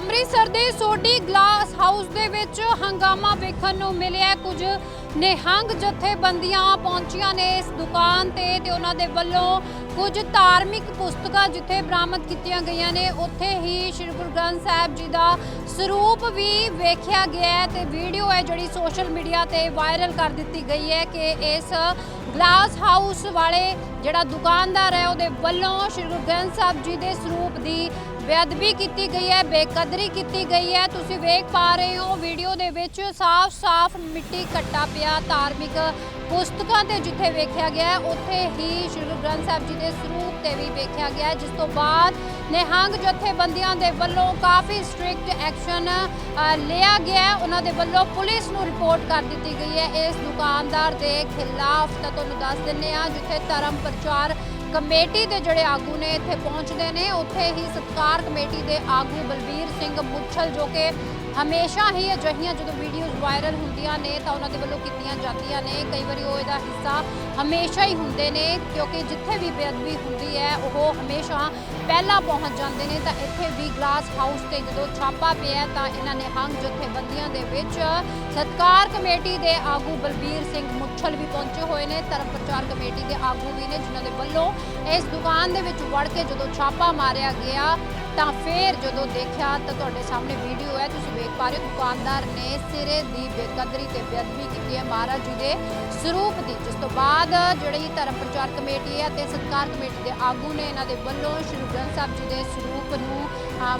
ਅੰਮ੍ਰਿਤਸਰ ਦੇ Sodhi glass house ਦੇ ਵਿੱਚ ਹੰਗਾਮਾ ਵੇਖਣ ਨੂੰ ਮਿਲਿਆ ਕੁਝ ਨਿਹੰਗ ਜਥੇਬੰਦੀਆਂ ਪਹੁੰਚੀਆਂ ਨੇ ਇਸ ਦੁਕਾਨ ਤੇ ਤੇ ਉਹਨਾਂ ਦੇ ਵੱਲੋਂ ਕੁਝ ਧਾਰਮਿਕ ਪੁਸਤਕਾਂ ਜਿੱਥੇ ਬਰਾਮਦ ਕੀਤੀਆਂ ਗਈਆਂ ਨੇ। ਉੱਥੇ ਹੀ ਸ੍ਰੀ ਗੁਰੂ ਗ੍ਰੰਥ ਸਾਹਿਬ ਜੀ ਦਾ ਸਰੂਪ ਵੀ ਵੇਖਿਆ ਗਿਆ ਹੈ ਤੇ ਵੀਡੀਓ ਹੈ ਜਿਹੜੀ ਸੋਸ਼ਲ ਮੀਡੀਆ ਤੇ ਵਾਇਰਲ ਕਰ ਦਿੱਤੀ ਗਈ ਹੈ ਕਿ ਇਸ ਗਲਾਸ ਹਾਊਸ ਵਾਲੇ ਜਿਹੜਾ ਦੁਕਾਨਦਾਰ ਹੈ ਉਹਦੇ ਵੱਲੋਂ ਸ੍ਰੀ ਗੁਰੂ ਗ੍ਰੰਥ ਸਾਹਿਬ ਜੀ ਦੇ ਸਰੂਪ ਦੀ ਬੇਅਦਬੀ ਕੀਤੀ ਗਈ ਹੈ, ਬੇਕਦਰੀ ਕੀਤੀ ਗਈ ਹੈ। ਤੁਸੀਂ ਵੇਖ ਪਾ ਰਹੇ ਹੋ, ਵੀਡੀਓ ਦੇ ਵਿੱਚ ਸਾਫ਼-ਸਾਫ਼ ਮਿੱਟੀ ਕੱਟਾ ਪਿਆ ਧਾਰਮਿਕ ਪੁਸਤਕਾਂ ਤੇ ਜਿੱਥੇ ਵੇਖਿਆ ਗਿਆ ਉੱਥੇ ਹੀ ਸ੍ਰੀ ਗੁਰੂ ਗ੍ਰੰਥ ਸਾਹਿਬ ਜੀ ਦੇ ਸਰੂਪ ਤੇ ਵੀ ਵੇਖਿਆ ਗਿਆ ਜਿਸ ਤੋਂ ਬਾਅਦ ਨਿਹੰਗ ਜਥੇਬੰਦੀਆਂ ਦੇ ਵੱਲੋਂ ਕਾਫੀ ਸਟ੍ਰਿਕਟ ਐਕਸ਼ਨ ਲਿਆ ਗਿਆ ਉਹਨਾਂ ਦੇ ਵੱਲੋਂ ਪੁਲਿਸ ਨੂੰ ਰਿਪੋਰਟ ਕਰ ਦਿੱਤੀ ਗਈ ਹੈ। ਇਸ ਦੁਕਾਨਦਾਰ ਦੇ ਖਿਲਾਫ ਤਾਂ ਤੁਹਾਨੂੰ ਦੱਸ ਦਿੰਨੇ ਆ ਜਿੱਥੇ ਧਰਮ ਪ੍ਰਚਾਰ ਕਮੇਟੀ ਦੇ ਜਿਹੜੇ ਆਗੂ ਨੇ ਇੱਥੇ ਪਹੁੰਚਦੇ ਨੇ, ਉੱਥੇ ਹੀ ਸਤਕਾਰ ਕਮੇਟੀ ਦੇ ਆਗੂ ਬਲਬੀਰ ਸਿੰਘ ਮੁੱਛਲ, ਜੋ ਕਿ ਹਮੇਸ਼ਾ ਹੀ ਅਜਿਹੀਆਂ ਜਦੋਂ ਵੀਡੀਓਜ਼ ਵਾਇਰਲ ਹੁੰਦੀਆਂ ਨੇ ਤਾਂ ਉਹਨਾਂ ਦੇ ਵੱਲੋਂ ਕੀਤੀਆਂ ਜਾਂਦੀਆਂ ਨੇ। ਕਈ ਵਾਰੀ ਉਹ ਇਹਦਾ ਹਿੱਸਾ ਹਮੇਸ਼ਾ ਹੀ ਹੁੰਦੇ ਨੇ ਕਿਉਂਕਿ ਜਿੱਥੇ ਵੀ ਬੇਅਦਬੀ ਹੁੰਦੀ ਹੈ, ਉਹ ਹਮੇਸ਼ਾ ਪਹਿਲਾਂ ਪਹੁੰਚ ਜਾਂਦੇ ਨੇ। ਤਾਂ ਇੱਥੇ ਵੀ ਗਲਾਸ ਹਾਊਸ ਤੇ ਜਦੋਂ ਛਾਪਾ ਪਿਆ ਤਾਂ ਇਹਨਾਂ ਨੇ ਹੰਗ ਜਥੇਬੰਦੀਆਂ ਦੇ ਵਿੱਚ ਸਤਕਾਰ ਕਮੇਟੀ ਦੇ ਆਗੂ ਬਲਬੀਰ ਸਿੰਘ ਮੁੱਛਲ ਵੀ ਪਹੁੰਚੇ ਹੋਏ ਨੇ। ਧਰਮ ਪ੍ਰਚਾਰ ਕਮੇਟੀ ਦੇ ਆਗੂ ਵੀ ਨੇ, ਜਿਨ੍ਹਾਂ ਦੇ ਵੱਲੋਂ ਇਸ ਦੁਕਾਨ ਦੇ ਵਿੱਚ ਵੜ ਕੇ ਜਦੋਂ ਛਾਪਾ ਮਾਰਿਆ ਗਿਆ ਤਾਂ ਫਿਰ ਜਦੋਂ ਦੇਖਿਆ ਤਾਂ ਤੁਹਾਡੇ ਸਾਹਮਣੇ ਵੀਡੀਓ ਹੈ, ਤੁਸੀਂ ਵੇਖ ਪਾ ਰਹੇ ਹੋ, ਦੁਕਾਨਦਾਰ ਨੇ ਸਿਰੇ ਦੀ ਬੇਕਦਰੀ ਤੇ ਬੇਅਦਬੀ ਕੀਤੀ ਹੈ ਮਹਾਰਾਜ ਜੀ ਦੇ ਸਰੂਪ ਦੀ। ਜਿਸ ਤੋਂ ਬਾਅਦ ਜਿਹੜੀ ਧਰਮ ਪ੍ਰਚਾਰ ਕਮੇਟੀ ਹੈ ਤੇ ਸਤਕਾਰ ਕਮੇਟੀ ਦੇ ਆਗੂ ਨੇ ਇਹਨਾਂ ਦੇ ਵੱਲੋਂ ਸ਼੍ਰੀ ਗ੍ਰੰਥ ਸਾਹਿਬ ਜੀ ਦੇ ਸਰੂਪ ਨੂੰ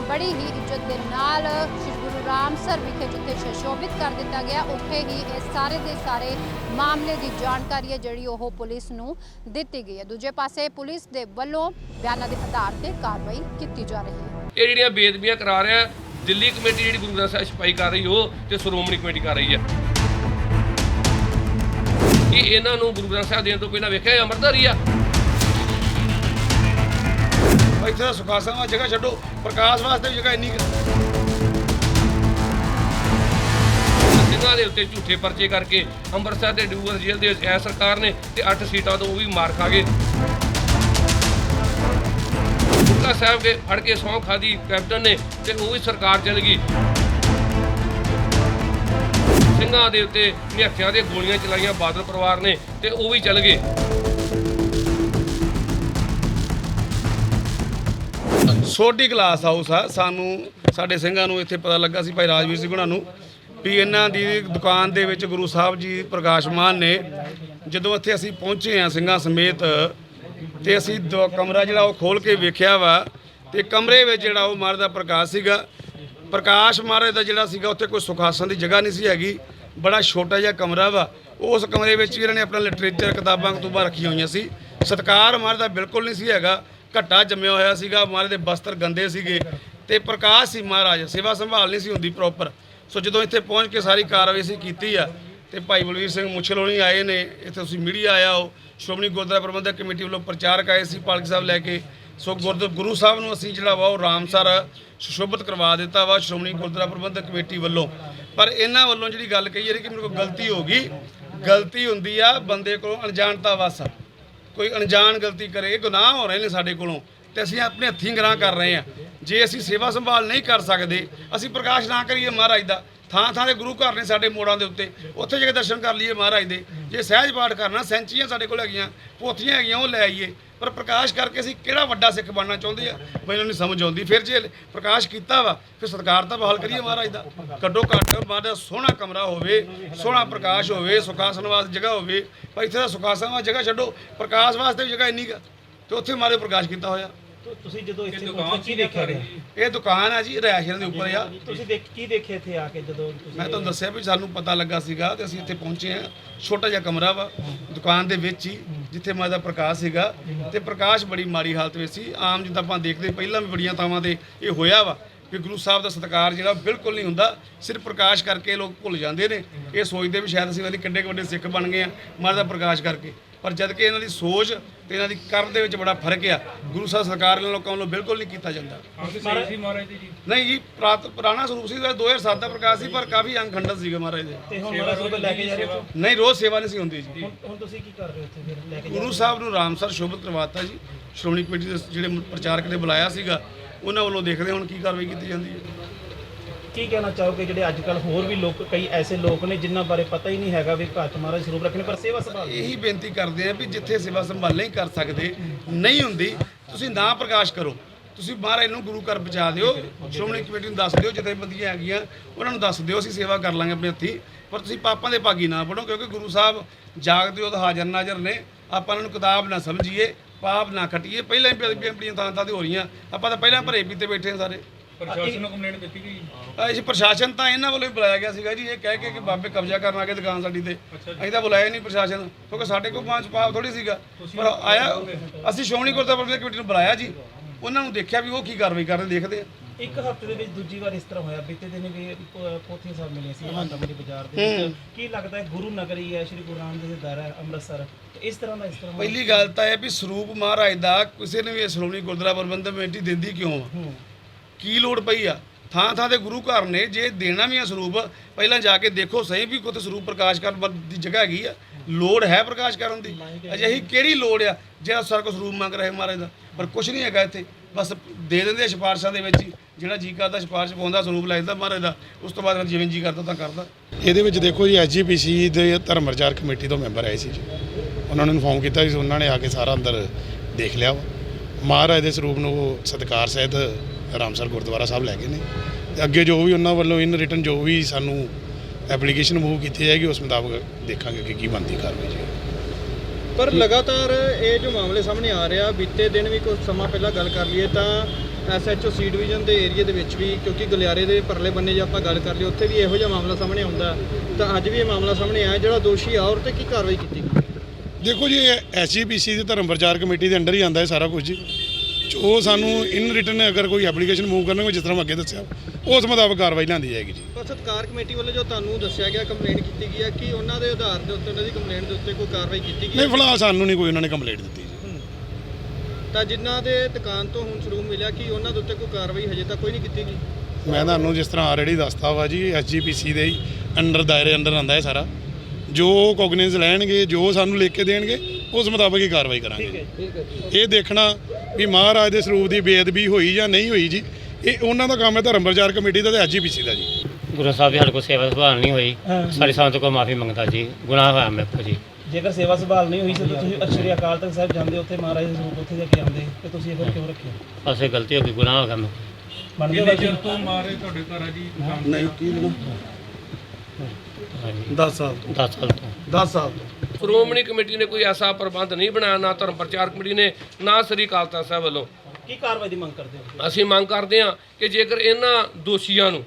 ਬੜੀ ਹੀ ਇੱਜ਼ਤ ਦੇ ਨਾਲ ਸ਼੍ਰੀ ਗੁਰੂ ਰਾਮਸਰ ਵਿਖੇ ਜਿੱਥੇ ਸ਼ਸ਼ੋਭਿਤ ਕਰ ਦਿੱਤਾ ਗਿਆ, ਉੱਥੇ ਹੀ ਇਹ ਸਾਰੇ ਦੇ ਸਾਰੇ ਮਾਮਲੇ ਦੀ ਜਾਣਕਾਰੀ ਹੈ ਜਿਹੜੀ ਉਹ ਪੁਲਿਸ ਨੂੰ ਦਿੱਤੀ ਗਈ ਹੈ। ਦੂਜੇ ਪਾਸੇ ਪੁਲਿਸ ਦੇ ਵੱਲੋਂ ਬਿਆਨਾਂ ਦੇ ਆਧਾਰ ਤੇ ਕਾਰਵਾਈ ਕੀਤੀ ਜਾ ਰਹੀ ਹੈ। ਇਹ ਜਿਹੜੀਆਂ ਬੇਦਬੀਆਂ ਕਰਾ ਰਿਹਾ, ਦਿੱਲੀ ਕਮੇਟੀ ਜਿਹੜੀ ਗੁਰੂ ਗ੍ਰੰਥ ਸਾਹਿਬ ਛਪਾਈ ਕਰ ਰਹੀ ਉਹ ਤੇ ਸ਼੍ਰੋਮਣੀ ਕਮੇਟੀ ਕਰ ਰਹੀ ਹੈ। ਕਿ ਇਹਨਾਂ ਨੂੰ ਗੁਰੂ ਗ੍ਰੰਥ ਸਾਹਿਬ ਦੇਣ ਤੋਂ ਪਹਿਲਾਂ ਵੇਖਿਆ ਇਹ ਆ? ਇੱਥੇ ਦਾ ਸੁਖਾਸਨ ਵਾ ਜਗ੍ਹਾ ਛੱਡੋ, ਪ੍ਰਕਾਸ਼ ਵਾਸਤੇ ਵੀ ਜਗ੍ਹਾ ਇੰਨੀ ਕੁ- ਸਿੰਘਾਂ ਦੇ ਉੱਤੇ ਝੂਠੇ ਪਰਚੇ ਕਰਕੇ ਅੰਮ੍ਰਿਤਸਰ ਤੇ ਡਿਊਗਰ ਜੇਲ੍ਹ ਦੇ ਵਿੱਚ ਐ ਸਰਕਾਰ ਨੇ ਤੇ 8 ਸੀਟਾਂ ਤੋਂ ਉਹ ਵੀ ਮਾਰ ਖਾ ਗਏ। ਗੁਰਕਾ ਸਾਹਿਬ ਕੇ ਫੜ ਕੇ ਸੌਂ ਖਾਦੀ ਕੈਪਟਨ ਨੇ ਤੇ ਉਹ ਵੀ ਸਰਕਾਰ ਚਲ ਗਈ। ਸਿੰਘਾਂ ਦੇ ਉੱਤੇ ਨਿਹੱਥਿਆਂ ਦੇ ਗੋਲੀਆਂ ਚਲਾਈਆਂ ਬਾਦਲ ਪਰਿਵਾਰ ਨੇ ਤੇ ਉਹ ਵੀ ਚਲ ਗਏ। ਸੋਢੀ ਕਲਾਸ ਹਾਊਸ ਆ। ਸਾਨੂੰ ਸਾਡੇ ਸਿੰਘਾਂ ਨੂੰ ਇੱਥੇ ਪਤਾ ਲੱਗਾ ਸੀ, ਭਾਈ ਰਾਜਵੀਰ ਸਿੰਘ ਉਹਨਾਂ ਨੂੰ, ਵੀ ਇਹਨਾਂ ਦੀ ਦੁਕਾਨ ਦੇ ਵਿੱਚ ਗੁਰੂ ਸਾਹਿਬ ਜੀ ਪ੍ਰਕਾਸ਼ਮਾਨ ਨੇ ਜਦੋਂ ਇੱਥੇ ਅਸੀਂ ਪਹੁੰਚੇ ਆ ਸਿੰਘਾਂ ਸਮੇਤ, ਤੇ ਅਸੀਂ ਦੋ ਕਮਰਾ ਜਿਹੜਾ ਉਹ ਖੋਲ ਕੇ ਵੇਖਿਆ ਵਾ, ਤੇ ਕਮਰੇ ਵਿੱਚ ਜਿਹੜਾ ਉਹ ਮਹਾਰਾਜ ਦਾ ਪ੍ਰਕਾਸ਼ ਸੀਗਾ। ਪ੍ਰਕਾਸ਼ ਮਹਾਰਾਜ ਦਾ ਜਿਹੜਾ ਸੀਗਾ, ਉੱਥੇ ਕੋਈ ਸੁਖਾਸਨ ਦੀ ਜਗ੍ਹਾ ਨਹੀਂ ਸੀ ਹੈਗੀ। ਬੜਾ ਛੋਟਾ ਜਿਹਾ ਕਮਰਾ ਵਾ। ਉਸ ਕਮਰੇ ਵਿੱਚ ਵੀ ਇਹਨਾਂ ਨੇ ਆਪਣਾ ਲਿਟਰੇਚਰ ਕਿਤਾਬਾਂ ਕਤੂਬਾਂ ਰੱਖੀਆਂ ਹੋਈਆਂ ਸੀ। ਸਤਕਾਰ ਮਹਾਰਾਜ ਦਾ ਬਿਲਕੁਲ ਨਹੀਂ ਸੀ ਹੈਗਾ। ਘੱਟਾ ਜੰਮਿਆ ਹੋਇਆ ਸੀਗਾ, ਮਹਾਰਾਜ ਦੇ ਬਸਤਰ ਗੰਦੇ ਸੀਗੇ ਤੇ ਪ੍ਰਕਾਸ਼ ਸੀ ਮਹਾਰਾਜ, ਸੇਵਾ ਸੰਭਾਲ ਨਹੀਂ ਸੀ ਹੁੰਦੀ ਪ੍ਰੋਪਰ ਸੋ ਜਦੋਂ ਇੱਥੇ ਪਹੁੰਚ ਕੇ ਸਾਰੀ ਕਾਰਵਾਈ ਅਸੀਂ ਕੀਤੀ ਆ, ਤੇ ਭਾਈ ਬਲਵੀਰ ਸਿੰਘ ਮੁੱਛਲ ਹੋਣੀ ਆਏ ਨੇ, ਇੱਥੇ ਤੁਸੀਂ ਮੀਡੀਆ ਆਇਆ ਹੋ, ਸ਼੍ਰੋਮਣੀ ਗੁਰਦੁਆਰਾ ਪ੍ਰਬੰਧਕ ਕਮੇਟੀ ਵੱਲੋਂ ਪ੍ਰਚਾਰਕ ਆਏ ਸੀ ਪਾਲਕ ਸਾਹਿਬ ਲੈ ਕੇ। ਸੋ ਗੁਰਦ ਗੁਰੂ ਸਾਹਿਬ ਨੂੰ ਅਸੀਂ ਜਿਹੜਾ ਵਾ ਉਹ ਰਾਮਸਰ ਸੁਸ਼ੋਭਿਤ ਕਰਵਾ ਦਿੱਤਾ ਵਾ ਸ਼੍ਰੋਮਣੀ ਗੁਰਦੁਆਰਾ ਪ੍ਰਬੰਧਕ ਕਮੇਟੀ ਵੱਲੋਂ। ਪਰ ਇਹਨਾਂ ਵੱਲੋਂ ਜਿਹੜੀ ਗੱਲ ਕਹੀ ਜਾ ਰਹੀ ਕਿ ਮੇਰੇ ਕੋਲ ਗਲਤੀ ਹੋ ਗਈ, ਗਲਤੀ ਹੁੰਦੀ ਆ, ਬੰਦੇ ਕੋਲੋਂ ਅਣਜਾਣਤਾ ਵਾਸਾ ਕੋਈ ਅਣਜਾਣ ਗਲਤੀ ਕਰੇ ਗੁਨਾਹ ਹੋ ਰਹੇ ਨੇ ਸਾਡੇ ਕੋਲੋਂ, ਤੇ ਅਸੀਂ ਆਪਣੇ ਹੱਥੀਂ ਗਰਾਂ ਕਰ ਰਹੇ ਹਾਂ। ਜੇ ਅਸੀਂ ਸੇਵਾ ਸੰਭਾਲ ਨਹੀਂ ਕਰ ਸਕਦੇ, ਅਸੀਂ ਪ੍ਰਕਾਸ਼ ਨਾ ਕਰੀਏ ਮਹਾਰਾਜ ਦਾ। ਥਾਂ ਥਾਂ ਦੇ ਗੁਰੂ ਘਰ ਨੇ ਸਾਡੇ ਮੋੜਾਂ ਦੇ ਉੱਤੇ, ਉੱਥੇ ਜਾ ਕੇ ਦਰਸ਼ਨ ਕਰ ਲਈਏ ਮਹਾਰਾਜ ਦੇ। ਜੇ ਸਹਿਜ ਪਾਠ ਕਰਨਾ, ਸੈਂਚੀਆਂ ਸਾਡੇ ਕੋਲ ਹੈਗੀਆਂ, ਪੋਥੀਆਂ ਹੈਗੀਆਂ, ਉਹ ਲੈ ਆਈਏ। ਪਰ ਪ੍ਰਕਾਸ਼ ਕਰਕੇ ਅਸੀਂ ਕਿਹੜਾ ਵੱਡਾ ਸਿੱਖ ਬਣਨਾ ਚਾਹੁੰਦੇ ਆ? ਮੈਨੂੰ ਨਹੀਂ ਸਮਝ ਆਉਂਦੀ। ਫਿਰ ਜੇ ਪ੍ਰਕਾਸ਼ ਕੀਤਾ ਵਾ ਫਿਰ ਸਤਕਾਰ ਤਾਂ ਬਹਾਲ ਕਰੀਏ ਮਹਾਰਾਜ ਦਾ। ਕੱਢੋ ਘੱਟ ਮਹਾਰਾਜ ਸੋਹਣਾ ਕਮਰਾ ਹੋਵੇ ਸੋਹਣਾ ਪ੍ਰਕਾਸ਼ ਹੋਵੇ ਸੁਖਾਸਨ ਵਾਸਤੇ ਜਗ੍ਹਾ ਹੋਵੇ ਪਰ ਇੱਥੇ ਦਾ ਸੁਖਾਸਨ ਵਾਸਤੇ ਜਗ੍ਹਾ ਛੱਡੋ। ਪ੍ਰਕਾਸ਼ ਵਾਸਤੇ ਵੀ ਜਗ੍ਹਾ ਇੰਨੀ ਕੁ। ਤੇ ਉੱਥੇ ਮਾਰੇ ਪ੍ਰਕਾਸ਼ ਕੀਤਾ ਹੋਇਆ। ਤੁ- ਤੁਸੀਂ ਜਦੋਂ ਇੱਥੇ ਪਹੁੰਚੇ ਕੀ ਦੇਖਿਆ ਰਿਹਾ? ਇਹ ਦੁਕਾਨ ਆ ਜੀ ਰਿਹਾਇਸ਼ਾਂ ਦੇ ਉੱਪਰ ਆ। ਤੁਸੀਂ ਦੇਖ ਕੀ ਦੇਖਿਆ ਇੱਥੇ ਆ ਕੇ ਜਦੋਂ ਤੁਸੀਂ ਮੈਂ ਤੁਹਾਨੂੰ ਦੱਸਿਆ ਵੀ ਸਾਨੂੰ ਪਤਾ ਲੱਗਾ ਸੀਗਾ ਤੇ ਅਸੀਂ ਇੱਥੇ ਪਹੁੰਚੇ ਆ। ਛੋਟਾ ਜਿਹਾ ਕਮਰਾ ਵਾ ਦੁਕਾਨ ਦੇ ਵਿੱਚ ਹੀ। ਜਿੱਥੇ ਮਾਂ ਦਾ ਪ੍ਰਕਾਸ਼ ਸੀਗਾ ਤੇ ਪ੍ਰਕਾਸ਼ ਬੜੀ ਮਾੜੀ ਹਾਲਤ ਵਿੱਚ ਸੀ। ਆਮ ਜਿੱਦਾਂ ਆਪਾਂ ਦੇਖਦੇ ਪਹਿਲਾਂ ਵੀ ਬੜੀਆਂ ਥਾਵਾਂ ਤੇ ਇਹ ਹੋਇਆ ਵਾ ਕਿ ਗੁਰੂ ਸਾਹਿਬ ਦਾ ਸਤਿਕਾਰ ਜਿਹੜਾ ਬਿਲਕੁਲ ਨਹੀਂ ਹੁੰਦਾ, ਸਿਰਫ ਪ੍ਰਕਾਸ਼ ਕਰਕੇ ਲੋਕ ਭੁੱਲ ਜਾਂਦੇ ਨੇ। ਇਹ ਸੋਚਦੇ ਵੀ ਸ਼ਾਇਦ ਅਸੀਂ ਵਾਲੀ ਕਿੱਡੇ ਕੁ ਵੱਡੇ ਸਿੱਖ ਬਣ ਗਏ ਆ ਮਾਤਾ ਦਾ ਪ੍ਰਕਾਸ਼ ਕਰਕੇ। ਪਰ ਜਦ ਕਿ ਇਹਨਾਂ ਦੀ ਸੋਚ ਤੇ ਇਹਨਾਂ ਦੀ ਕਰਨ ਦੇ ਵਿੱਚ ਬੜਾ ਫ਼ਰਕ ਆ ਗੁਰੂ ਸਾਹਿਬ ਸਰਕਾਰ ਵਾਲੇ ਲੋਕਾਂ ਵੱਲੋਂ ਬਿਲਕੁਲ ਨਹੀਂ ਕੀਤਾ ਜਾਂਦਾ। ਨਹੀਂ ਜੀ ਪ੍ਰਾਤ ਪੁਰਾਣਾ ਸਰੂਪ ਸੀ 2007 ਦਾ ਪ੍ਰਕਾਸ਼ ਸੀ ਪਰ ਕਾਫੀ ਅੰਗ ਖੰਡਤ ਸੀਗਾ ਮਹਾਰਾਜ ਦੇ। ਤੇ ਹੁਣ ਮਹਾਰਾਜ ਨੂੰ ਲੈ ਕੇ ਜਾ ਰਹੇ ਹੋ? ਨਹੀਂ ਰੋਜ਼ ਸੇਵਾ ਨਹੀਂ ਸੀ ਹੁੰਦੀ ਜੀ। ਹੁਣ ਤੁਸੀਂ ਕੀ ਕਰ ਰਹੇ ਹੋ ਇੱਥੇ ਫਿਰ ਲੈ ਕੇ ਗੁਰੂ ਸਾਹਿਬ ਨੂੰ ਰਾਮਸਰ ਸ਼ੋਭਤ ਕਰਵਾਤਾ ਜੀ। ਸ਼੍ਰੋਮਣੀ ਕਮੇਟੀ ਦੇ ਜਿਹੜੇ ਪ੍ਰਚਾਰਕ ਨੇ ਬੁਲਾਇਆ ਸੀਗਾ ਉਹਨਾਂ ਵੱਲੋਂ ਦੇਖਦੇ ਹੁਣ ਕੀ ਕਾਰਵਾਈ ਕੀਤੀ ਜਾਂਦੀ ਹੈ। ਕੀ ਕਹਿਣਾ ਚਾਹੋਗੇ ਜਿਹੜੇ ਅੱਜ ਕੱਲ ਹੋਰ ਵੀ ਲੋਕ, ਕਈ ਐਸੇ ਲੋਕ ਨੇ ਜਿਨ੍ਹਾਂ ਬਾਰੇ ਪਤਾ ਹੀ ਨਹੀਂ ਹੈਗਾ ਵੀ ਘਰ ਚ ਮਹਾਰਾਜ ਸਰੂਪ ਰੱਖਣੇ, ਪਰ ਸੇਵਾ ਸੰਭਾਲ ਇਹੀ ਬੇਨਤੀ ਕਰਦੇ ਆ ਵੀ ਜਿੱਥੇ ਸੇਵਾ ਸੰਭਾਲ ਨਹੀਂ ਕਰ ਸਕਦੇ, ਨਹੀਂ ਹੁੰਦੀ, ਤੁਸੀਂ ਨਾ ਪ੍ਰਕਾਸ਼ ਕਰੋ। ਤੁਸੀਂ ਬਾਹਰ ਇਹਨੂੰ ਗੁਰੂ ਘਰ ਪਹੁੰਚਾ ਦਿਓ, ਸ਼੍ਰੋਮਣੀ ਕਮੇਟੀ ਨੂੰ ਦੱਸ ਦਿਓ, ਜਥੇਬੰਦੀਆਂ ਹੈਗੀਆਂ, ਉਹਨਾਂ ਨੂੰ ਦੱਸ ਦਿਓ, ਅਸੀਂ ਸੇਵਾ ਕਰ ਲਾਂਗੇ ਆਪਣੇ ਹੱਥੀਂ। ਪਰ ਤੁਸੀਂ ਪਾਪਾਂ ਦੇ ਭਾਗੀ ਨਾ ਬਣੋ, ਕਿਉਂਕਿ ਗੁਰੂ ਸਾਹਿਬ ਜਾਗਦੇ ਉਹ ਹਾਜ਼ਰ ਨਾਜ਼ਰ ਨੇ। ਆਪਾਂ ਉਹਨਾਂ ਨੂੰ ਕਿਤਾਬ ਨਾ ਸਮਝੀਏ, ਪਾਪ ਨਾ ਖਟੀਏ। ਪਹਿਲਾਂ ਹੀ ਆਪਣੀਆਂ ਥਾਂ ਥਾਂ ਤੇ ਹੋ ਰਹੀਆਂ। ਆਪਾਂ ਤਾਂ ਪਹਿਲਾਂ ਭਰੇ ਪੀਤੇ ਬੈਠੇ ਹਾਂ ਸਾਰੇ। ਪ੍ਰਸ਼ਾਸਨ ਨੂੰ ਕੰਪਲੇਂਟ ਦਿੱਤੀ ਗਈ? ਅਸੀਂ ਪ੍ਰਸ਼ਾਸਨ ਤਾਂ ਇਹਨਾਂ ਵੱਲੋਂ ਹੀ ਬੁਲਾਇਆ ਗਿਆ ਸੀਗਾ ਜੀ ਇਹ ਕਹਿ ਕੇ ਕਿ ਬਾਬੇ ਕਬਜ਼ਾ ਕਰਨ ਆ ਦੁਕਾਨ ਸਾਡੀ ਤੇ। ਅਸੀਂ ਤਾਂ ਬੁਲਾਇਆ ਨਹੀਂ ਪ੍ਰਸ਼ਾਸਨ ਕਿਉਂਕਿ ਸਾਡੇ ਕੋਲ ਪੰਜ ਪਾਪ ਥੋੜੀ ਸੀਗਾ। ਪਰ ਆਇਆ ਅਸੀਂ ਸ਼੍ਰੋਮਣੀ ਗੁਰਦੁਆਰਾ ਪ੍ਰਬੰਧਕ ਕਮੇਟੀ ਨੂੰ ਬੁਲਾਇਆ ਜੀ। ਉਹਨਾਂ ਨੂੰ ਦੇਖਿਆ ਵੀ ਉਹ ਕੀ ਕਾਰਵਾਈ ਕਰਦੇ ਦੇਖਦੇ ਆ। ਇੱਕ ਹਫ਼ਤੇ ਦੇ ਵਿੱਚ ਦੂਜੀ ਵਾਰ ਇਸ ਤਰ੍ਹਾਂ ਹੋਇਆ। ਬੀਤੇ ਦਿਨ ਵੀ ਪ- ਪੋਥੀਆਂ ਸਾਹਿਬ ਮਿਲੇ ਸੀ ਮੰਡੀ ਬਾਜ਼ਾਰ ਦੇ ਵਿੱਚ। ਕੀ ਲੱਗਦਾ ਹੈ ਗੁਰੂ ਨਗਰੀ ਹੈ ਸ਼੍ਰੀ ਗੁਰੂ ਰਾਮਦਾਸ ਦੇ ਦਰ ਹੈ ਅੰਮ੍ਰਿਤਸਰ। ਇਸ ਤਰ੍ਹਾਂ ਦਾ ਇਸ ਤਰ੍ਹਾਂ ਪਹਿਲੀ ਗੱਲ ਤਾਂ ਇਹ ਵੀ ਸਰੂਪ ਮਹਾਰਾਜ ਦਾ ਕਿਸੇ ਨੇ ਵੀ ਸ਼੍ਰੋਮਣੀ ਗੁਰਦੁਆਰਾ ਪ੍ਰਬੰਧਕ ਕਮੇਟੀ ਦਿੰਦੀ ਕਿਉਂ ਆ? ਕੀ ਲੋੜ ਪਈ ਆ? ਥਾਂ ਥਾਂ ਤੇ ਗੁਰੂ ਘਰ ਨੇ ਜੇ ਦੇਣਾ ਵੀ ਆ ਸਰੂਪ, ਪਹਿਲਾਂ ਜਾ ਕੇ ਦੇਖੋ ਸਹੀ ਵੀ ਕੋਈ ਸਰੂਪ ਪ੍ਰਕਾਸ਼ ਕਰਨ ਵਰ- ਦੀ ਜਗ੍ਹਾ ਹੈਗੀ ਆ। ਲੋੜ ਹੈ ਪ੍ਰਕਾਸ਼ ਕਰਨ ਦੀ। ਅਜਿਹੀ ਕਿਹੜੀ ਲੋੜ ਆ ਜਿਹੜਾ ਸਾਰਾ ਕੁਛ ਸਰੂਪ ਮੰਗ ਰਹੇ ਮਹਾਰਾਜ ਦਾ? ਪਰ ਕੁਝ ਨਹੀਂ ਹੈਗਾ ਇੱਥੇ। ਬਸ ਦੇ ਦਿੰਦੇ ਆ ਸਿਫਾਰਸ਼ਾਂ ਦੇ ਵਿੱਚ ਹੀ। ਜਿਹੜਾ ਜੀ ਕਰਦਾ ਸਿਫਾਰਸ਼ ਪਾਉਂਦਾ, ਸਰੂਪ ਲੈ ਜਾਂਦਾ ਮਹਾਰਾਜ ਦਾ। ਉਸ ਤੋਂ ਬਾਅਦ ਜਿਵੇਂ ਜੀ ਕਰਦਾ ਤਾਂ ਕਰਦਾ। ਇਹਦੇ ਵਿੱਚ ਦੇਖੋ ਜੀ ਐਸਜੀਪੀਸੀ ਦੇ ਧਰਮ ਪ੍ਰਚਾਰ ਕਮੇਟੀ ਤੋਂ ਮੈਂਬਰ ਆਏ ਸੀ ਜੀ। ਉਹਨਾਂ ਨੂੰ ਇਨਫੋਰਮ ਕੀਤਾ ਸੀ ਉਹਨਾਂ ਨੇ ਆ ਕੇ ਸਾਰਾ ਅੰਦਰ ਦੇਖ ਲਿਆ ਵਾ। ਮਹਾਰਾਜ ਦੇ ਸਰੂਪ ਨੂੰ ਉਹ ਸਤਿਕਾਰ ਸਹਿਤ ਰਾਮਸਰ ਗੁਰਦੁਆਰਾ ਸਾਹਿਬ ਲੈ ਗਏ ਨੇ। ਤੇ ਅੱਗੇ ਜੋ ਵੀ ਉਹਨਾਂ ਵੱਲੋਂ ਇਨ ਰਿਟਨ ਜੋ ਵੀ ਸਾਨੂੰ ਐਪਲੀਕੇਸ਼ਨ ਮੂਵ ਕੀਤੀ ਜਾਏਗੀ ਉਸ ਮੁਤਾਬਕ ਦੇਖਾਂਗੇ ਕਿ ਕੀ ਬਣਦੀ ਕਾਰਵਾਈ ਜੀ। ਪਰ ਲਗਾਤਾਰ ਇਹ ਜੋ ਮਾਮਲੇ ਸਾਹਮਣੇ ਆ ਰਿਹਾ ਬੀਤੇ ਦਿਨ ਵੀ ਕੁਝ ਸਮਾਂ ਪਹਿਲਾਂ ਗੱਲ ਕਰ ਲਈਏ ਤਾਂ ਐਸਐਚਓ ਸੀ ਡਿਵੀਜ਼ਨ ਦੇ ਏਰੀਆ ਦੇ ਵਿੱਚ ਵੀ ਕਿਉਂਕਿ ਗਲਿਆਰੇ ਦੇ ਪਰਲੇ ਬੰਨੇ ਜੇ ਆਪਾਂ ਗੱਲ ਕਰ ਲਈ ਉੱਥੇ ਵੀ ਇਹੋ ਜਿਹਾ ਮਾਮਲਾ ਸਾਹਮਣੇ ਆਉਂਦਾ। ਤਾਂ ਅੱਜ ਵੀ ਇਹ ਮਾਮਲਾ ਸਾਹਮਣੇ ਆਇਆ ਜਿਹੜਾ ਦੋਸ਼ੀ ਆ ਉਹ ਤੇ ਕੀ ਕਾਰਵਾਈ ਕੀਤੀ ਦੇਖੋ ਜੀ ਐਸਜੀਪੀਸੀ ਦੇ ਧਰਮ ਪ੍ਰਚਾਰ ਕਮੇਟੀ ਦੇ ਅੰਡਰ ਹੀ ਆਂਦਾ ਹੈ ਸਾਰਾ ਕੁਝ ਜੀ। ਜੋ ਸਾਨੂੰ ਇਨ ਰਿਟਨ ਅਗਰ ਕੋਈ ਐਪਲੀਕੇਸ਼ਨ ਮੂਵ ਕਰਨਗੇ ਜਿਸ ਤਰ੍ਹਾਂ ਮੈਂ ਅੱਗੇ ਦੱਸਿਆ ਉਸ ਮੁਤਾਬਕ ਕਾਰਵਾਈ ਲਿਆਂਦੀ ਜਾਏਗੀ ਜੀ। ਪਰ ਸਤਕਾਰ ਕਮੇਟੀ ਵੱਲੋਂ ਜੋ ਤੁਹਾਨੂੰ ਦੱਸਿਆ ਗਿਆ ਕੰਪਲੇਂਟ ਕੀਤੀ ਗਈ ਹੈ ਕਿ ਉਹਨਾਂ ਦੇ ਆਧਾਰ ਦੇ ਉੱਤੇ ਉਹਨਾਂ ਦੀ ਕੰਪਲੇਂਟ ਦੇ ਉੱਤੇ ਕੋਈ ਕਾਰਵਾਈ ਕੀਤੀ ਗਈ ਨਹੀਂ? ਫਿਲਹਾਲ ਸਾਨੂੰ ਨਹੀਂ ਕੋਈ ਉਹਨਾਂ ਨੇ ਕੰਪਲੇਂਟ ਦਿੱਤੀ ਜੀ। ਤਾਂ ਜਿਨ੍ਹਾਂ ਦੇ ਦੁਕਾਨ ਤੋਂ ਹੁਣ ਸਰੂਪ ਮਿਲਿਆ ਕਿ ਉਹਨਾਂ ਦੇ ਉੱਤੇ ਕੋਈ ਕਾਰਵਾਈ ਹਜੇ ਤੱਕ ਕੋਈ ਨਹੀਂ ਕੀਤੀ ਗਈ? ਮੈਂ ਤੁਹਾਨੂੰ ਜਿਸ ਤਰ੍ਹਾਂ ਆਲਰੇਡੀ ਦੱਸਤਾ ਵਾ ਜੀ ਐਸਜੀਪੀਸੀ ਦੇ ਅੰਡਰ ਦਾਇਰੇ ਅੰਡਰ ਆਂਦਾ ਹੈ ਸਾਰਾ। ਜੋ ਕੋਗਨਿਸ ਲੈਣਗੇ ਜੋ ਸਾਨੂੰ ਲਿਖ ਕੇ ਦੇਣਗੇ ਉਸ ਮੁਤਾਬਕ ਹੀ ਕਾਰਵਾਈ ਕਰਾਂਗੇ ਇਹ ਦੇਖਣਾ ਵੀ ਮਹਾਰਾਜ ਦੇ ਸਰੂਪ ਦੀ ਬੇਅਦਬੀ ਹੋਈ ਜਾਂ ਨਹੀਂ ਹੋਈ ਜੀ। ਇਹ ਉਹਨਾਂ ਦਾ ਕੰਮ ਹੈ ਧਰਮ ਪ੍ਰਚਾਰ ਕਮੇਟੀ ਦਾ ਤੇ ਐਸਜੀਪੀਸੀ ਦਾ ਜੀ। ਗੁਰੂ ਸਾਹਿਬ ਦੀ ਸਾਡੇ ਕੋਲ ਸੇਵਾ ਸੰਭਾਲ ਨਹੀਂ ਹੋਈ। ਸਾਰੀ ਸੰਗਤ ਕੋਲ ਮਾਫੀ ਮੰਗਦਾ ਜੀ। ਗੁਨਾਹ ਹੋਇਆ ਮੇਰੇ ਕੋਲ ਜੀ। ਜੇਕਰ ਸੇਵਾ ਸੰਭਾਲ ਨਹੀਂ ਹੋਈ ਸੀ ਤਾਂ ਤੁਸੀਂ ਸ਼੍ਰੀ ਅਕਾਲ ਤਖਤ ਸਾਹਿਬ ਜਾਂਦੇ ਉੱਥੇ ਮਹਾਰਾਜ ਦੇ ਸਰੂਪ ਉੱਥੇ ਜਾ ਕੇ ਆਉਂਦੇ ਤੇ ਤੁਸੀਂ ਇਹ ਫਿਰ ਕਿਉਂ ਰੱਖਿਆ? ਅਸੇ ਗਲਤੀ ਹੋ ਗਈ ਗੁਨਾਹ ਹੋ ਗਿਆ ਮੇਰੇ ਕੋਲ। ਮੰਨਦੇ ਹੋ ਕਿੰਨੇ? ਚਿਰ ਤੋਂ ਮਾਰੇ ਤੁਹਾਡੇ ਘਰ ਆ ਜੀ? ਨਹੀਂ ਕੀ ਹਾਂਜੀ। 10 ਸਾਲ 10 ਸਾਲ ਤੋਂ। 10 ਸਾਲ ਤੋਂ। ਸ਼੍ਰੋਮਣੀ ਕਮੇਟੀ ਨੇ ਕੋਈ ਐਸਾ ਪ੍ਰਬੰਧ ਨਹੀਂ ਬਣਾਇਆ ਨਾ ਧਰਮ ਪ੍ਰਚਾਰ ਕਮੇਟੀ ਨੇ ਨਾ ਸ੍ਰੀ ਅਕਾਲ ਤਖਤ ਸਾਹਿਬ ਵੱਲੋਂ। ਕੀ ਕਾਰਵਾਈ ਦੀ ਮੰਗ ਕਰਦੇ ਹੋ? ਅਸੀਂ ਮੰਗ ਕਰਦੇ ਹਾਂ ਕਿ ਜੇਕਰ ਇਹਨਾਂ ਦੋਸ਼ੀਆਂ ਨੂੰ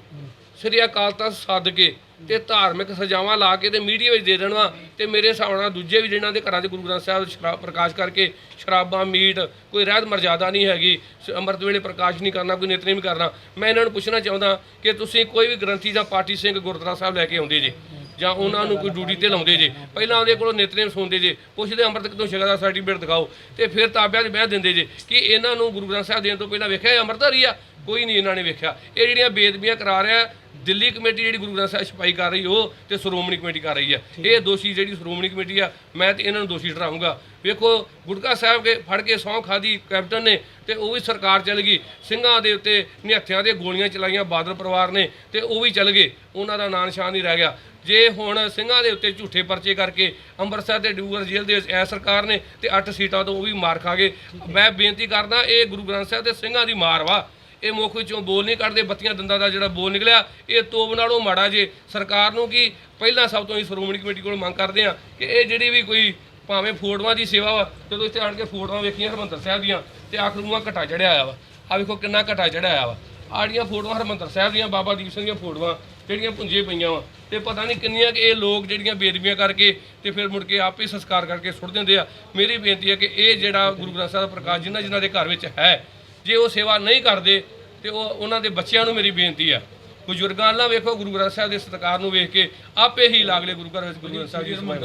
ਸ੍ਰੀ ਅਕਾਲ ਤਖਤ ਸੱਦ ਕੇ ਤੇ ਧਾਰਮਿਕ ਸਜ਼ਾਵਾਂ ਲਾ ਕੇ ਤੇ ਮੀਡੀਆ ਵਿੱਚ ਦੇ ਦੇਣਾ ਤੇ ਮੇਰੇ ਹਿਸਾਬ ਨਾਲ ਦੂਜੇ ਵੀ ਜਿਹਨਾਂ ਦੇ ਘਰਾਂ 'ਚ ਗੁਰੂ ਗ੍ਰੰਥ ਸਾਹਿਬ ਸ਼ਰਾਬ ਪ੍ਰਕਾਸ਼ ਕਰਕੇ ਸ਼ਰਾਬਾਂ ਮੀਟ ਕੋਈ ਰਹਿਤ ਮਰਜ਼ਾਦਾ ਨਹੀਂ ਹੈਗੀ ਅੰਮ੍ਰਿਤ ਵੇਲੇ ਪ੍ਰਕਾਸ਼ ਨਹੀਂ ਕਰਨਾ ਕੋਈ ਨਿਤਨੇਮ ਕਰਨਾ। ਮੈਂ ਇਹਨਾਂ ਨੂੰ ਪੁੱਛਣਾ ਚਾਹੁੰਦਾ ਕਿ ਤੁਸੀਂ ਕੋਈ ਵੀ ਗ੍ਰੰਥੀ ਜਾਂ ਪਾਠੀ ਸਿੰਘ ਗੁਰਦੁਆਰਾ ਸਾਹਿਬ ਲੈ ਕੇ ਆਉਂਦੇ ਜੇ ਜਾਂ ਉਹਨਾਂ ਨੂੰ ਕੋਈ ਡਿਊਟੀ ਤੇ ਲਾਉਂਦੇ ਜੇ। ਪਹਿਲਾਂ ਉਹਦੇ ਕੋਲੋਂ ਨਿਤਨੇਮ ਸੁਣਦੇ ਜੇ। ਪੁੱਛਦੇ ਅੰਮ੍ਰਿਤ ਕਿਤੋਂ ਛਕਦਾ ਦਾ ਸਰਟੀਫਿਕੇਟ ਦਿਖਾਓ। ਤੇ ਫਿਰ ਤਾਬਿਆਂ 'ਚ ਬਹਿ ਦਿੰਦੇ ਜੇ ਕਿ ਇਹਨਾਂ ਨੂੰ ਗੁਰੂ ਗ੍ਰੰਥ ਸਾਹਿਬ ਦੇਣ ਤੋਂ ਪਹਿਲਾਂ ਵੇਖਿਆ ਇਹ ਅੰਮ੍ਰਿਤਧਾਰੀ ਆ? ਕੋਈ ਨਹੀਂ ਇਹਨਾਂ ਨੇ ਵੇਖਿਆ। ਇਹ ਜਿਹੜੀਆਂ ਬੇਦਬੀਆਂ ਕਰਾ ਰਿਹਾ ਦਿੱਲੀ ਕਮੇਟੀ ਜਿਹੜੀ ਗੁਰੂ ਗ੍ਰੰਥ ਸਾਹਿਬ ਛਪਾਈ ਕਰ ਰਹੀ ਉਹ ਤੇ ਸ਼੍ਰੋਮਣੀ ਕਮੇਟੀ ਕਰ ਰਹੀ ਹੈ। ਇਹ ਦੋਸ਼ੀ ਜਿਹੜੀ ਸ਼੍ਰੋਮਣੀ ਕਮੇਟੀ ਆ ਮੈਂ ਤੇ ਇਹਨਾਂ ਨੂੰ ਦੋਸ਼ੀ ਠਹਿਰਾਊਂਗਾ। ਵੇਖੋ ਗੁਟਕਾ ਸਾਹਿਬ ਕੇ ਫੜ ਕੇ ਸਹੁੰ ਖਾਦੀ ਕੈਪਟਨ ਨੇ ਤੇ ਉਹ ਵੀ ਸਰਕਾਰ ਚਲ ਗਈ। ਸਿੰਘਾਂ ਦੇ ਉੱਤੇ ਨਿਹੱਥਿਆਂ ਦੇ ਗੋਲੀਆਂ ਚਲਾਈਆਂ ਬਾਦਲ ਪਰਿਵਾਰ ਨੇ ਤੇ ਉਹ ਵੀ ਚਲ ਗਏ। ਉਹਨਾਂ ਦਾ ਨਾਂ ਨਿਸ਼ਾਨ ਨਹੀਂ ਰਹਿ ਗਿਆ। ਜੇ ਹੁਣ ਸਿੰਘਾਂ ਦੇ ਉੱਤੇ ਝੂਠੇ ਪਰਚੇ ਕਰਕੇ ਅੰਮ੍ਰਿਤਸਰ ਦੇ ਡਿਊਰ ਜੇਲ੍ਹ ਦੇ ਵਿੱਚ ਐ ਸਰਕਾਰ ਨੇ ਤੇ 8 ਸੀਟਾਂ ਤੋਂ ਉਹ ਵੀ ਮਾਰ ਖਾ ਗਏ। ਮੈਂ ਬੇਨਤੀ ਕਰਦਾ, ਇਹ ਗੁਰੂ ਗ੍ਰੰਥ ਸਾਹਿਬ ਦੇ ਸਿੰਘਾਂ ਦੀ ਮਾਰ ਵਾ। ਇਹ ਮੁੱਖ ਵਿੱਚੋਂ ਬੋਲ ਨਹੀਂ ਕੱਢਦੇ, ਬੱਤੀਆਂ ਦੰਦਾਂ ਦਾ ਜਿਹੜਾ ਬੋਲ ਨਿਕਲਿਆ, ਇਹ ਤੋਬ ਨਾਲੋਂ ਮਾੜਾ ਜੇ। ਸਰਕਾਰ ਨੂੰ ਕੀ ਪਹਿਲਾਂ ਸਭ ਤੋਂ ਹੀ ਸ਼੍ਰੋਮਣੀ ਕਮੇਟੀ ਕੋਲ ਮੰਗ ਕਰਦੇ ਆ ਕਿ ਇਹ ਜਿਹੜੀ ਵੀ ਕੋਈ ਭਾਵੇਂ ਫੋਟੋਆਂ ਦੀ ਸੇਵਾ ਵਾ, ਜਦੋਂ ਇੱਥੇ ਆਣ ਕੇ ਫੋਟੋਆਂ ਵੇਖੀਆਂ ਹਰਮੰਦਰ ਸਾਹਿਬ ਦੀਆਂ ਤੇ ਆਖਰ ਨੂੰ ਘਟਾ ਚੜਿਆ ਆਇਆ ਵਾ। ਆ ਵੇਖੋ ਕਿੰਨਾ ਘਟਾ ਚੜਿਆ ਆਇਆ ਵਾ। ਆੜੀਆਂ ਫੋਟੋਆਂ ਹਰਮੰਦਰ ਸਾਹਿਬ ਦੀਆਂ, ਬਾਬਾ ਦੀਪ ਸਿੰਘ ਦੀਆਂ ਫੋਟੋਆਂ ਜਿਹੜੀਆਂ ਪੁੰਜੇ ਪਈਆਂ ਵਾ। ਤੇ ਪਤਾ ਨਹੀਂ ਕਿੰਨੀਆਂ ਕਿ ਇਹ ਲੋਕ ਜਿਹੜੀਆਂ ਬੇਦਬੀਆਂ ਕਰਕੇ ਤੇ ਫਿਰ ਮੁੜ ਕੇ ਆਪੇ ਸੰਸਕਾਰ ਕਰਕੇ ਸੁੱਟ ਦਿੰਦੇ ਆ। ਮੇਰੀ ਬੇਨਤੀ ਹੈ ਕਿ ਇਹ ਜਿਹੜਾ ਗੁਰੂ ਗ੍ਰੰਥ ਸਾਹਿਬ ਦਾ ਪ੍ਰਕਾਸ਼ ਜਿਨ੍ਹਾਂ ਜਿਨ੍ਹਾਂ ਦੇ ਘਰ ਵਿੱਚ ਹੈ, ਜੇ ਉਹ ਸੇਵਾ ਨਹੀਂ ਕਰਦੇ, ਤੇ ਉਹ ਉਹਨਾਂ ਦੇ ਬੱਚਿਆਂ ਨੂੰ ਮੇਰੀ ਬੇਨਤੀ ਆ। ਬਜ਼ੁਰਗਾਂ ਨਾਲ ਵੇਖੋ, ਗੁਰੂ ਗ੍ਰੰਥ ਸਾਹਿਬ ਦੇ ਸਤਿਕਾਰ ਨੂੰ ਵੇਖ ਕੇ ਆਪੇ ਹੀ ਲਾਗਲੇ ਗੁਰੂ ਘਰ ਵਿੱਚ ਗੁਰੂ ਗ੍ਰੰਥ ਸਾਹਿਬ ਜੀ ਸਮਾਏ